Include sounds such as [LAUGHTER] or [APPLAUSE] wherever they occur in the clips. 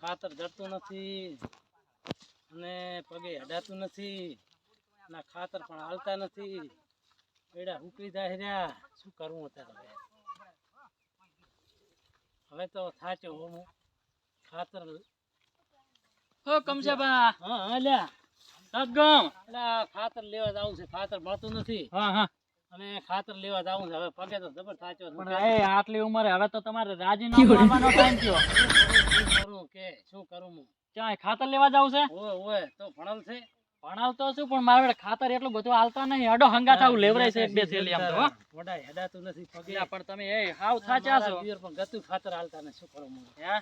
ખાતર જડતું નથી અને પગે હડાતું નથી ના ખાતર પણ હાલતા નથી. પેડા ઉકળી જાય રહ્યા. શું કરવું અત્યારે હવે? તો થાચ્યો હું ખાતર હો કમસાબા. હા હા લ્યા ખાતર લેવા જવું છે. ખાતર મળતું નથી. હા હા. અને ખાતર લેવા જવું છે. હવે પગે તો જબર થાચ્યો પણ એ આટલી ઉંમરે હવે તો તમારે રાજીનામું આપવાનો ટાઈમ થયો. શું કરું કે શું કરું હું? ચાય ખાતર લેવા જાવ છે? ઓય ઓય તો ભણલ છે. ભણાવતો છું પણ મારે ખાતર એટલું બધું હાલતા નહીં. અડો હંગા થાવ લેવરાય છે એક બે થેલી આમ તો. મોઢા હેડાતું નથી પગે. પણ તમે એ હાવ થાચા છો. પણ ગતું ખાતર હાલતા ને શું કરું હું? હે?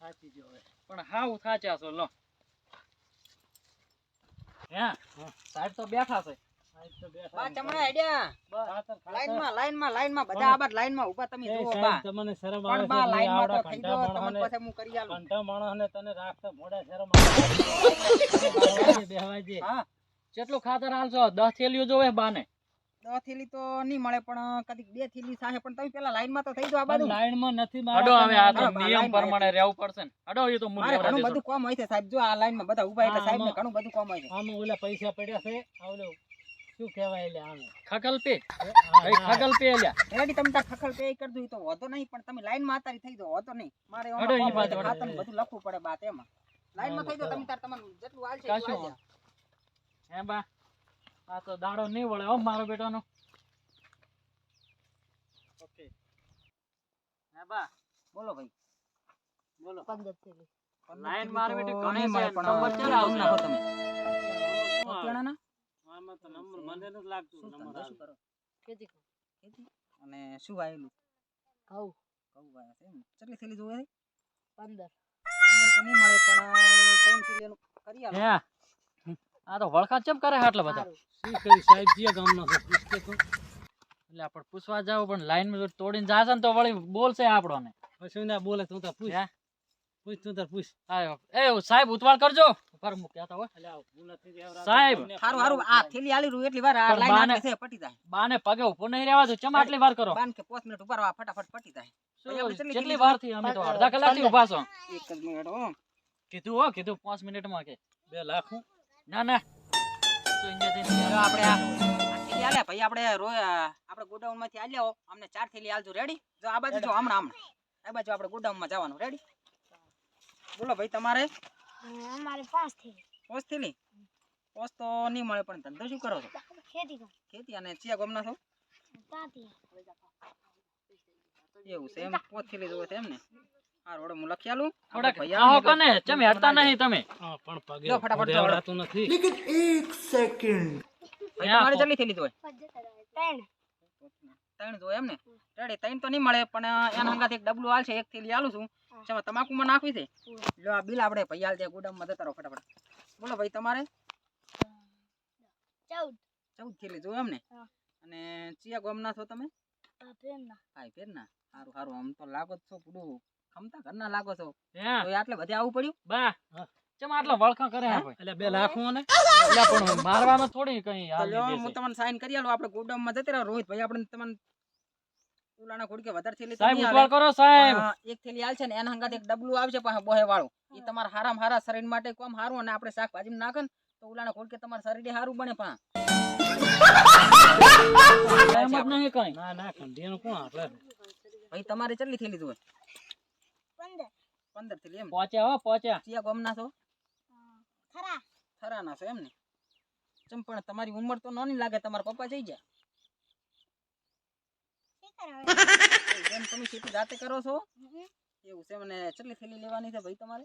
થાચી જો હવે. પણ હાવ થાચા છો લો. હે સાહેબ તો બેઠા છે. બા ચમડા હેડ્યા ખાતર ખાતર. લાઈનમાં લાઈનમાં લાઈનમાં. બધા આ લાઈનમાં ઊભા તમે જુઓ બા. તમને શરમ આવે બા લાઈનમાં તો થઈ ગયો તમને માણસને- હું કરી આલું. કંઠા માણસને તને રાખતા મોઢા શરમ આવે. [LAUGHS] બેહવાજે. હા. કેટલું ખાતર હાલશો દસ થેલીઓ જોવે બાને. દસ થેલી તો નહીં મળે પણ કદીક બે થેલી સાહે પણ તમે પેલા લાઈનમાં તો થઈ જાઓ આ બાજુ. લાઈનમાં નથી અડો હવે આ તો નિયમ પ્રમાણે રહેવું પડશે ને. અડો એ તો મારે ઘણું બધું કોમ હોય છે સાહેબ. જો આ લાઈનમાં બધા ઊભા એટલે સાહેબ ને ઘણું બધું કોમ હોય છે. આમાં ઓલા પૈસા પડ્યા છે આ ઓલો શું કહેવાય એટલે આમ? ખકલ પે. ભાઈ હા. ખકલ પે લ્યા. રેડી તમે તાર ખખલ પે કરજો ઈ તો હોતો નહીં પણ તમે લાઈનમાં આતારી થઈ જાઓ હોતો નહીં. મારે અડો, ઈ વાત હોય બાજુ, છે, અડો. ખાતર ને બધું લખવું પડે બાત એમાં. લાઈનમાં થઈ જાઓ તમે તાર તમને જેટલું હાલશે છે કાશું હે. બા આ તો દાડો નહીં વળે હો મારો બેટાનો. ઓકે હે બા બોલો ભાઈ. બોલો. લાઈન મારી બેટી ઘણી છે, નંબર ચાલે આવના હો તમે. શું આવે? અત્યારના? આમાં તો નંબર મને નથી લાગતું નંબર શું આવે. કરો? ખેતી અને શું વાયેલું? ઘઉં. વાયા છે કેટલી થેલી જોવે છે? પંદર. તો નહીં મળે પણ ત્રણ થેલી કરી આલો. હે? આ તો વળખા ચમ કરે આટલા બધા? શું કરી સાહેબ? જીયા ગામનો છે પૂછકે તું. એટલે આપણે પૂછવા જાવ પણ લાઈનમાં તોડીને જાશે ને તો વળી બોલશે આપણોને પછી ના બોલે તું તાર પૂછ. હે? પૂછ તું તાર પૂછ. આયો. એ સાહેબ ઉતવાળ કરજો. ઉપર મૂક્યા તા હો. એટલે આવ ભૂલ નથી દેવરા સાહેબ. હારું હારું આ થેલી આલી રૂ એટલી વાર આ લાઈન છે પટી જાય. બાને પગે ઊભો નહીં રહેવા દો ચમ આટલી વાર કરો. બાન કે 5 મિનિટ ઊભા રહો આ ફટાફટ પટી જાય. કેટલી કેટલી વારથી અમે તો અડધા કલાકથી ઊભા છો. એક જ મિનિટ હો. કીધું હો કીધું 5 મિનિટમાં કે. બે લાખ? ના ના. તો અહીંયા જઈને આપણે આ થેલી ભાઈ આપણે આપણે ગોડાઉનમાંથી આલ્યા હો. અમને ચાર થેલી આલજો રેડી જો આ બાજુ જો હમણાં હમણાં. આ બાજુ આપણે ગોડાઉનમાં જવાનું રેડી બોલો ભાઈ તમારે? અમારે પાંચ થઈ પોસ્ટ થેલી? પોસ્ટ તો નહીં મળે પણ ધંધો શું કરો છો? ખેતી કર ખેતી અને ચિયા ગમના છો? તાતી એવું છે એમ? પોસ્ટ થેલી જોવે છે એમ ને? આ રોડ હું લખી આલું? થોડાક ભૈયા હો કને? ચમ હેડતા નહીં તમે? હા પણ પગે જો ફટાફટ. દેવરાતું નથી. ભાઈ તમારે જલ્દી થેલી જોવે? ત્રણ. ત્રણ જોવે એમ ને. રેડી ત્રણ તો નહીં મળે પણ એના હંગાથી એક ડબલું હાલશે એક થેલી આલું છું. જેમાં તમાકુમાં નાખવી છે. લો આ બિલ આપણે ભાઈ હાલ છે ગોડાઉનમાં જતા રહો ફટાફટ. બોલો ભાઈ તમારે? ચૌદ. ચૌદ થેલી જોયો એમ ને? અને ચિયા ગોમના છો તમે? ભાઈ ફેરના. ફેર ના સારું સારું આમ તો લાગો જ છો પૂરું ખમતા ઘરના લાગો છો. હે? તો આટલે બધે આવવું પડ્યું? બા. ચમ આટલા વળખા કરે હે ભાઈ? એટલે બે લાખ ને એટલે પણ મારવામાં થોડી કઈ હાલ હું તમને સાઈન કરી આલું. આપણે ગોડાઉનમાં માં રહો. રોહિત ભાઈ આપણે તમને ઉલાણા ખોડી કે વધારે થેલી સાહેબ ઉતવાળ કરો સાહેબ. એક થેલી હાલ છે ને એના હંગાત એક ડબલું આવશે પાછું બોહે વાળું. એ તમારા હારામ હારા શરીર માટે કોમ હારું અને આપણે શાકભાજી નાખે તો ઉલાણા ખોડકે તમારા શરીર હારું બને પા એમ જ નહીં કઈ. ના ના ખંડીનું કોણ આપણે ભાઈ તમારે કેટલી થેલી જોવે પંદર. પંદર થેલી એમ. પહોંચ્યા હો પહોંચ્યા. ચિયા ગમના છો ખરા? થરાના છો એમ ને ચમ પણ તમારી ઉંમર તો નાની લાગે તમારા પપ્પા જઈ જાય. શી જેમ તમે ખેતી જાતે કરો છો એવું છે મને કેટલી થેલી લેવાની છે ભાઈ તમારે?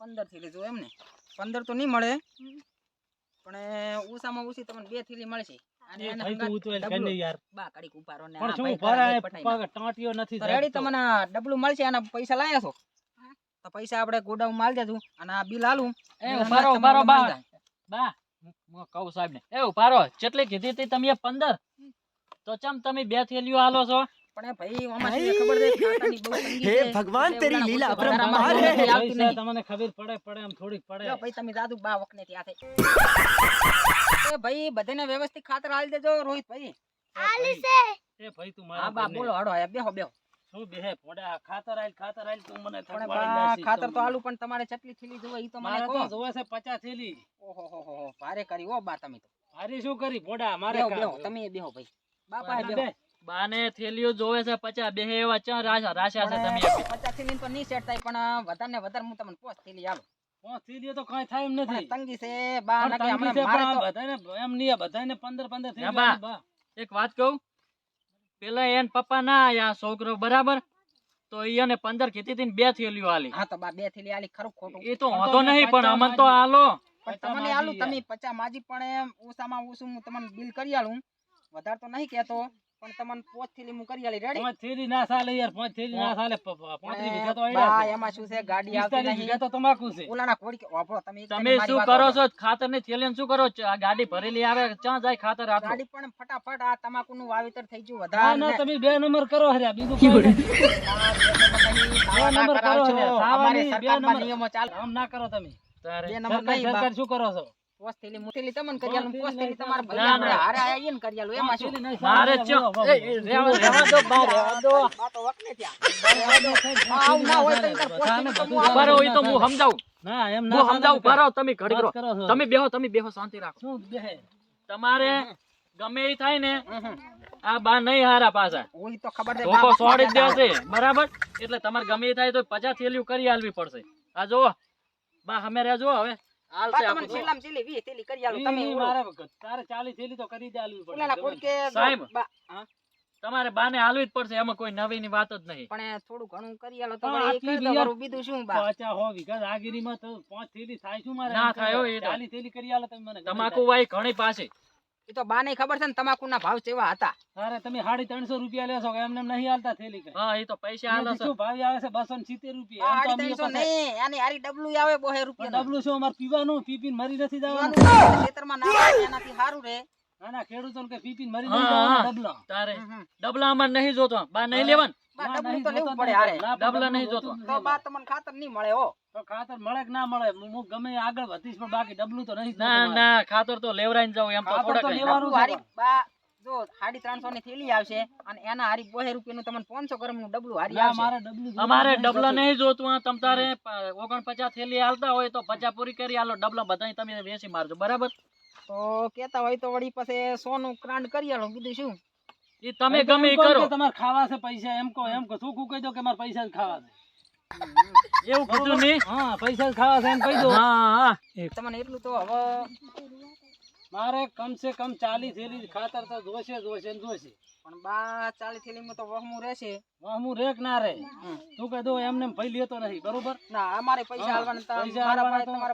પંદર. થેલી જો એમ ને પંદર તો નહીં મળે. પણ ઓછામાં ઓછી તમને બે થેલી મળશે. ડબલું. મળશે આના પૈસા લાયા છો. તો પૈસા આપણે ગોડાઉન માલ દેજો અને આ બિલ હાલું એ ઉભારો ઉભારો બા. બા હું કહું સાહેબ ને એ ઉભારો કેટલી કીધી હતી તમે પંદર. તો ચમ તમે બે થેલીઓ હાલો છો? પણ ભાઈ આમાં ખબર છે? ખાતાની બહુ તંગી હે ભગવાન, તેરી લીલા અપરંપાર હે. આવતી પૈસા નહીં. તમને ખબર પડે પડે આમ થોડીક પડે. ભાઈ તમે દાદુ બા વખને ત્યાં થઈ એ ભાઈ બધાને વ્યવસ્થિત ખાતર આલી દેજો રોહિત ભાઈ આલી છે. એ ભાઈ તું મારા બા બોલો હાડો બેહો બેહો. શું બેહે ભોંડા ખાતર આલ ખાતર આલ તું મને પણ થકવાડી ખાતર તો આલુ પણ તમારે કેટલી થેલી જોવે ઈ તો મને કહો. જોવે છે પચાસ થેલી. ઓહો હો હો હો, ભારે કરી હો બા તમે તો. મારી શું કરી? ભોંડા મારે બેહો તમે બેહો ભાઈ. બાપા બેહો. બાને થેલીઓ જોવે છે પચાસ બે એવા ચા રાશા રાશા છે તમે પણ પચાસ થેલી તો નહીં સેટ થાય પણ વધારે ને વધારે હું તમને પોચ થેલી આલું થેલીઓ તો કઈ થાય એમ નથી. તંગી છે બા પણ હમણાં મારે તો બધાને એમ નહીં, બધાને પંદર પંદર થેલીઓ બા. બા. એક વાત કહું પેલા એન પપ્પા ના આયા છોકરો બરાબર? તો એને પંદર કીધી હતી બે થેલીઓ આલી. હા તો બા બે થેલી આલી ખરું ખોટું. એ તો વાંધો નહીં પણ અમન તો આલો. પણ તમને આલું તમે પચા માજી પણ એમ ઓછામાં ઓછું હું તમને બિલ કરી આલું. વધારે તો નહીં કહેતો. પણ તમને પોચ થેલી હું કરી આલી રેડી પાંચ થેલી ના સાલે યાર પાંચ થેલી ના સાલે પ- પ- પાંત્રીસ વીઘા તો આયડા બા છે. એમાં શું છે? ગાડી આવતી નહીં. વીઘા તો તમાકુ છે. ઓલાના કોડી ઓપો તમે તમે શું કરો છો? ખાતર ને થેલી શું કરો છો? આ ગાડી ભરેલી આવે ક્યાં જાય ખાતર આ ગાડી પણ ફટાફટ આ તમાકુ નું વાવેતર થઈ ગયું વધારે ના તમે બે નંબર કરો હરે બીજું કોઈ. બે નંબર કરો છો સાવા અમારે નહીં, બે નંબર. નિયમો ચાલ. આમ ના કરો તમે. બે નંબર નહીં સરકાર શું કરો છો? મુઠેલી તમને તમારે ના. હારે ને એમાં શું? મારે ચો દો બા દો તો વખને ત્યાં. આવું ના હોય તો ઈ તો હું સમજાવું. ના એમ ના સમજાવું તમે ઘડી કરો કરો તમે બેહો તમે બેહો શાંતિ રાખો. શું બેહે? તમારે ગમે એ થાય ને. આ બા નહીં હારા પાછા. ઓય તો ખબર છે ધોકો દેશે બરાબર? એટલે તમારે ગમે એ થાય તો પચાસ થેલીઓ કરી આલવી પડશે. આ જો બા અમે રહેજો હવે. બા હાલશે તમને આપણું છેલ્લી વીસ થેલી કરી આલું. તમે મારે તારે ચાલી થેલી તો કરી જ પડે ઓલાના ગમે કે સાહેબ. હા, તમારે બાને હાલવી જ પડશે એમાં કોઈ નવી ની વાત જ નહીં પણ થોડું ઘણું કરી આલો તો બી બીજું શું બા પાછા હો વીઘા રાગીરીમાં તો પાંચ થેલી થાય શું મારે ના થાય હો, કહો. એ તો. ચાલી થેલી કરી આલો તમે મને તમાકુ. વાય ઘણી પાસે એ તો બાને ખબર છે ને તમાકુના ભાવ કેવા હતા. તારે તમે સાડી ત્રણસો રૂપિયા લેશો કે એમને નહીં હાલતા થેલી હા એ તો પૈસા હાલો શું ભાવ આવે છે બસો ને સિત્તેર રૂપિયા. નહીં આની હારી ડબલું આવે બોહે રૂપિયા ડબલું શું અમારે પીવાનું? પીપીન મરી નથી જવાનું? ખેતરમાં ના એનાથી સારું રે. ના ના ખેડૂતોને કે પીપીન મરી હા, નથી જવાનું ડબલા. તારે હમ. ડબલામાં નહીં જોતો. બા નહીં લેવાનું? ડબલું તો લેવું પડે હારે. ડબલા ડબલું નહીં જોતો. તો બા તમને ખાતર નહીં મળે હો. તો ખાતર મળે કે ના મળે? હું ગમે આગળ વધીશ પણ બાકી ડબલું તો નહીં ના ના ખાતર તો લેવરાઈને જાવ એમ તો થોડા કઈ લેવાનું હારી બા જો સાડી ત્રણસો ની થેલી આવશે અને એના હારી બોહે રૂપિયાનું તમને પાંચસો ગ્રામનું ડબલું હારી આવશે. મારે ડબલું જોતું અમારે ડબલા નહીં જોતું. આ તમ તારે ઓગણ પચાસ થેલી હાલતા હોય તો પચાસ પૂરી કરી આલો ડબલા બધા તમે વેચી મારજો બરાબર? તો કેતા હોય તો વળી પછી સોનું ક્રાંડ કરી આલો કીધું શું? એ તમે ગમે એ કરો. તમારે ખાવા છે પૈસા એમ કહો એમ કહો. ચોખ્ખું કહી દો કે મારે પૈસા જ ખાવા છે? એવું કીધું નહીં? હા પૈસા જ ખાવા છે એમ કહી દો. હા હા. તમને એટલું તો હવે મારે કમ સે કમ ચાલીસ થેલી ખાતર તો જોશે જોશે ને જોશે. પણ બા ચાલી થેલીમાં તો વહમું રહેશે. વહમું રેક ના રે તું કહી દો એમને એમ લેતો નથી બરોબર? ના અમારે પૈસા હા,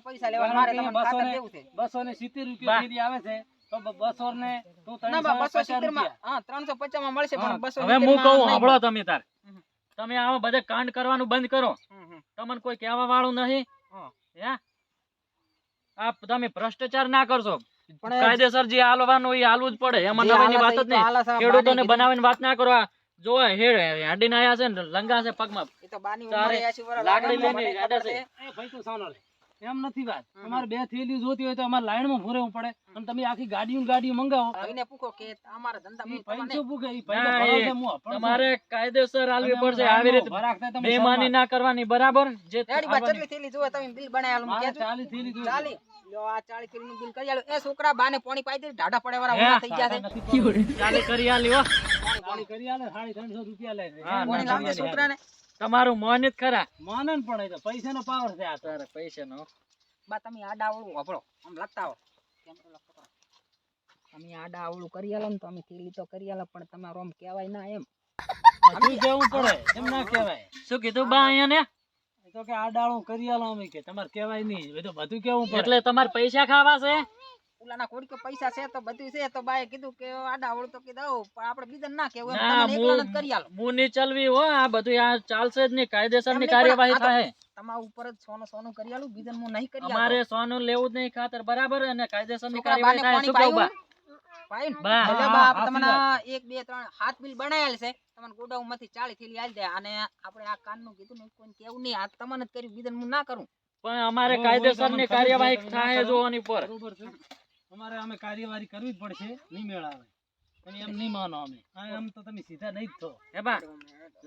પૈસા લેવા લેવાના મારે તમને બસો ખાતર ને- દેવું છે. બસો ને સિત્તેર રૂપિયા આવે છે. બસો ને તું ના બા ત્રણસો બસો સિત્તેરમાં હા ત્રણસો પચાસમાં મળશે પણ બસો હવે હું કહું સાંભળો તમે તાર. તમે આવા બધે કાંડ કરવાનું બંધ કરો. તમને કોઈ કહેવા વાળું નહીં આ તમે ભ્રષ્ટાચાર ના કરશો. પણ કાયદેસર જે હાલવાનું એ હાલવું જ પડે. એમાં નવાની વાત જ નહીં. ખેડૂતોને બનાવીને વાત ના કરો. આ જો હેડ હાડીને આયા છે ને લંગા છે પગમાં. કીધું. એ તો બાની તારે ઉંમરે 80 વર્ષ લાકડી લઈને ગાડા છે. છે. ભાઈ તું સાનો લે. એમ નથી વાત. તમારે બે થેલી જોતી હોય તો અમારે લાઈનમાં ફોરેવું પડે અને તમે આખી ગાડીઓ ગાડીઓ મંગાવો ભાઈને પૂછો કે અમારા? ઈ. તમારે કાયદેસર હાલવી પડશે આવી રીતે બેમાની ના કરવાની બરાબર જે કેટલી થેલી જોવે તમે બિલ કહેજો. ચાલી થેલી જોઈશે. ચાલી લ્યો આ ચાલી થેલીનું બિલ કરી આલો. એ છોકરા બાને પોણી પાઈ દે ઢાઢા પડે વાળા? થઈ ગયા છે કરી આલી હો પાણી કરી આલે, રૂપિયા લે પોણી લાવજે છોકરાને તમારું મન જ ખરા. મન જ પણ એ તો પૈસાનો પાવર છે આ તારે પૈસા નો બા તમે આડા આવડું વાપરો. આમ લગતા આવો. અમે. આડા આવડું કરી આલો ને તો અમે થેલી તો કરી આલો પણ તમારો આમ કહેવાય ના એમ. બધું કહેવું પડે? એમ ના કહેવાય. શું કીધું બા અહીંયા ને? તો કે આ ડાળું કરી આલો અમે કે. તમારે કહેવાય નહીં. એ બધું કેવું પડે. એટલે તમારે પૈસા ખાવા છે? ઓલાના કોડી કે પૈસા છે તો બધું છે. તો બાએ કીધું કે આડા આવડું તો કીધું પણ આપણે બીજા ના કેવું તમને એકલાને જ કરી આલો. મુની ચલવી હો આ બધું આ ચાલશે જ નહીં કાયદેસરની કાર્યવાહી થાય. તમારા ઉપર જ સોનું સોનું કરી આલું બીજા હું નહીં કરી. અમારે સોનું લેવું જ નહીં ખાતર બરાબર? અને કાયદેસરની કાર્યવાહી થાય શું કહું બા? પાયું? પાયું ને? બા, ભલે હા, બા, હા, આપણે તમને એક બે ત્રણ હાથ બિલ બનાયેલ છે. તમને ગોડાઉનમાંથી ચાલી થેલી આલી દે. અને આપણે આ કીધું ને કોઈ કેવું નહીં. આ તમને જ કર્યું બીજાને હું ના કરું. પણ અમારે હોય, હોય, કાયદેસરની કાર્યવાહી થાય જોવાની પર અમારે અમે કાર્યવાહી કરવી જ પડશે નહીં મેળાવે. તમે એમ નહીં માનો અમે. એમ તો તમે સીધા નહીં જ થો હે બા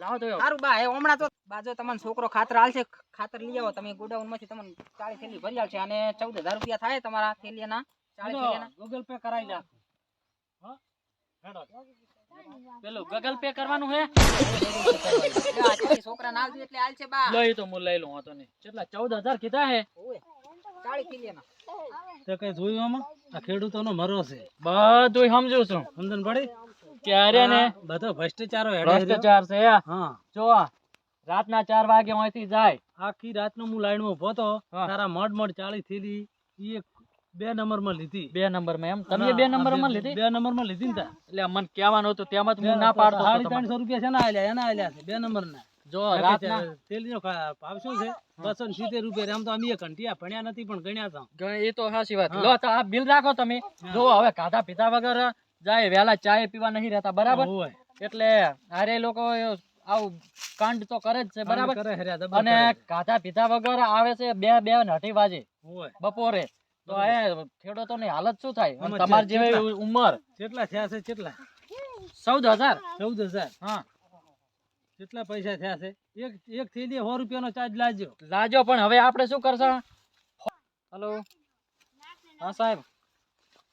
લાવો તો સારું બા એ હમણાં તો બાજો તમને છોકરો ખાતર હાલશે ખાતર લઈ આવો. તમે ગોડાઉન તમને ચાલીસ થેલી ભરી આવશે અને ચૌદ હજાર રૂપિયા થાય તમારા થેલીના ચાલીસ થેલીના. ગૂગલ પે કરાવી નાખો. હા? હેડો. પેલું ગગલ પે કરવાનું હે? છોકરા બા. લઈ તો હું લઈ લઉં કેટલા? ચૌદ હજાર કીધા હે? થેલીના તો કઈ જોયું આમાં? આ ખેડૂતોનો મરો છે. બધું સમજુ છું. સમજણ પડી? ક્યારે ને? બધો ભ્રષ્ટાચારો ભ્રષ્ટાચાર છે હા. જો રાતના ચાર વાગે અહીંથી જાય. આખી રાતનો હું લાઈનમાં ઊભો તો તારા મડ મડ ચાળી થેલી એ બે નંબરમાં લીધી. બે નંબરમાં એમ? તમે બે નંબરમાં લીધી? બે નંબરમાં લીધી ને એટલે મને કહેવાનું હતું તેમાં હું ના પાડતો સાડી. ત્રણસો રૂપિયા છે ને આલ્યા એના આલ્યા છે બે નંબર ના જો રાતના તેલનો ભાવ શું છે? બસો ને સિત્તેર રૂપિયા આમ તો અમે ઘંટિયા ભણ્યા નથી પણ ગણ્યા હતા એ તો સાચી વાત. લો તો આ બિલ રાખો તમે. જો હવે ખાધા પીધા વગર જાય વેલા ચાય પીવા નહીં રહેતા બરાબર? એટલે અરે લોકો આવું કાંડ તો કરે જ છે બરાબર? અને ખાધા પીધા વગર આવે છે બે બે ને અઢી વાજે હોય. બપોરે. તો એ ખેડૂતોની હાલત શું થાય? તમારી જેવી ઉંમર? કેટલા થયા છે કેટલા ચૌદ હજાર? ચૌદ હજાર. હા. કેટલા પૈસા થયા છે? એક એક થેલી સો રૂપિયાનો ચાર્જ લાવજો લાજો, પણ હવે આપણે શું કરશું? હલો. હા, સાહેબ.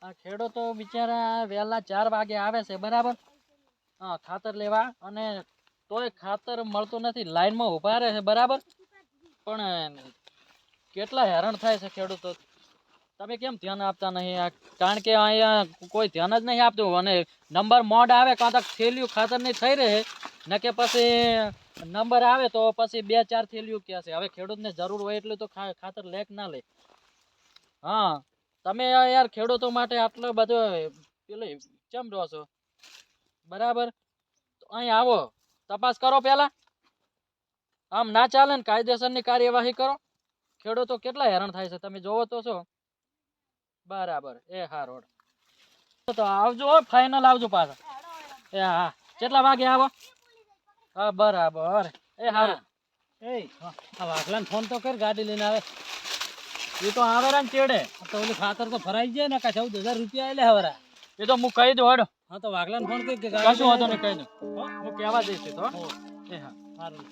આ ખેડૂતો બિચારા વહેલા ચાર વાગે આવે છે, બરાબર? હા, ખાતર લેવા અને તોય ખાતર મળતું નથી, લાઈનમાં ઊભા રહે છે, બરાબર? પણ કેટલા હેરાન થાય છે ખેડૂતો તમે કેમ ધ્યાન આપતા નહીં? કારણ કે અહીંયા કોઈ ધ્યાન જ નહીં આપતું અને નંબર મોડ આવે કાં તો થેલીયું ખાતર નહીં થઈ રહે, ન કે પછી નંબર આવે તો પછી બે ચાર થેલીઓ છે? હવે ખેડૂતને જરૂર હોય એટલું તો ખાતર લેક ના લે. હા, તમે યાર ખેડૂતો માટે આટલો બધો પેલો ચમ રહો છો. બરાબર? અહીં આવો. તપાસ કરો પહેલાં. આમ ના ચાલે ને કાયદેસરની કાર્યવાહી કરો. ખેડૂતો કેટલા હેરાન થાય છે? તમે જોવો તો છો. બરાબર. એ હા રોડ તો આવજો ફાઇનલ આવજો પાછા. એ હા કેટલા વાગે આવો? હા બરાબર. એ હારું. એ હા. વાઘલાને ફોન તો કર ગાડી લઈને આવે. એ તો આવે ને ચેડે. તો ઓલું ખાતર તો ભરાઈ જાય ને કા ચૌદ હજાર રૂપિયા એટલે હવે એ તો હું કહી દઉં હેડો. હા તો વાઘલાને ફોન કર કશું વાંધો નહીં કહી દઉં. હું કહેવા જઈશ તો એ હા. સારું